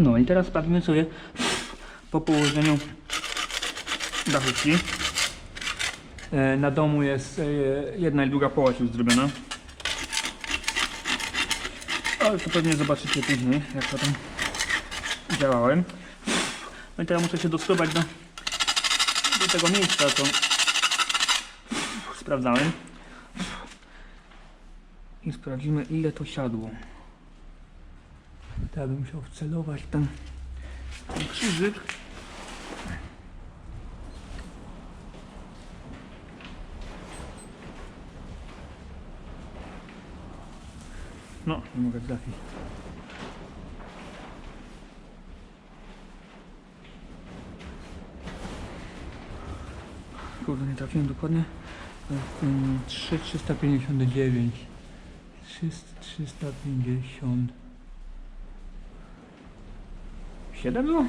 No i teraz sprawdzimy sobie po położeniu dachówki. E, Na domu jest e, jedna i druga połowa już zrobiona. Ale to pewnie zobaczycie później, jak to tam działałem. No i teraz muszę się dostrować do, do tego miejsca, co sprawdzałem. I sprawdzimy, ile to siadło. Teraz bym musiał wcelować ten, ten krzyżyk. No, nie mogę trafić. Kurde, nie trafiłem dokładnie. Mm, 3,359. 350. 7 było?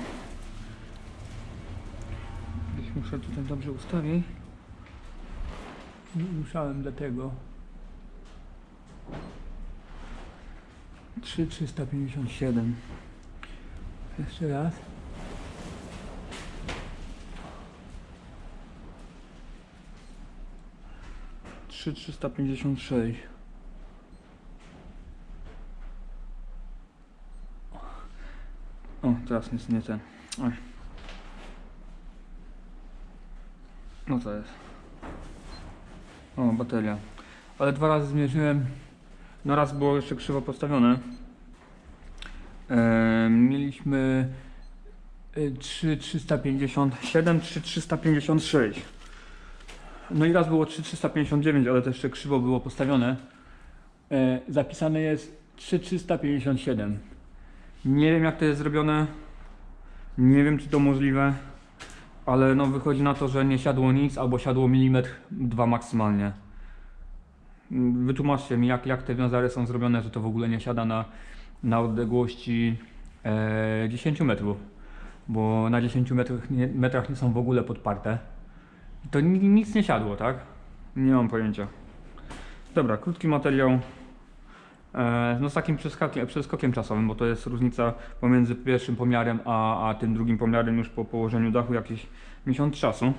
Gdzieś muszę tutaj dobrze ustawić. Musiałem dlatego. 3,357. Jeszcze raz. Trzy trzysta pięćdziesiąt sześć. O, teraz jest nie ten. Oj. No to jest. O, bateria. Ale dwa razy zmierzyłem. No raz było jeszcze krzywo postawione. E, mieliśmy y, 3,357, 3,356. No i raz było 3,359, ale to jeszcze krzywo było postawione. E, zapisane jest 3,357. Nie wiem jak to jest zrobione. Nie wiem czy to możliwe. Ale no wychodzi na to, że nie siadło nic, albo siadło milimetr, dwa maksymalnie. Wytłumaczcie mi jak, jak te wiązary są zrobione, że to w ogóle nie siada na, na odległości e, 10 metrów. Bo na 10 metrach nie, metrach nie są w ogóle podparte. To ni- nic nie siadło, tak? Nie mam pojęcia. Dobra, krótki materiał. E, no z takim przeskakiem, przeskokiem czasowym, bo to jest różnica pomiędzy pierwszym pomiarem a, a tym drugim pomiarem już po położeniu dachu jakiś miesiąc czasu.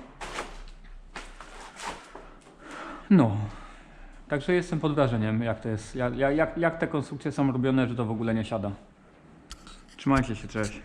No. Także jestem pod wrażeniem jak to jest, jak, jak, jak te konstrukcje są robione, że to w ogóle nie siada. Trzymajcie się, cześć.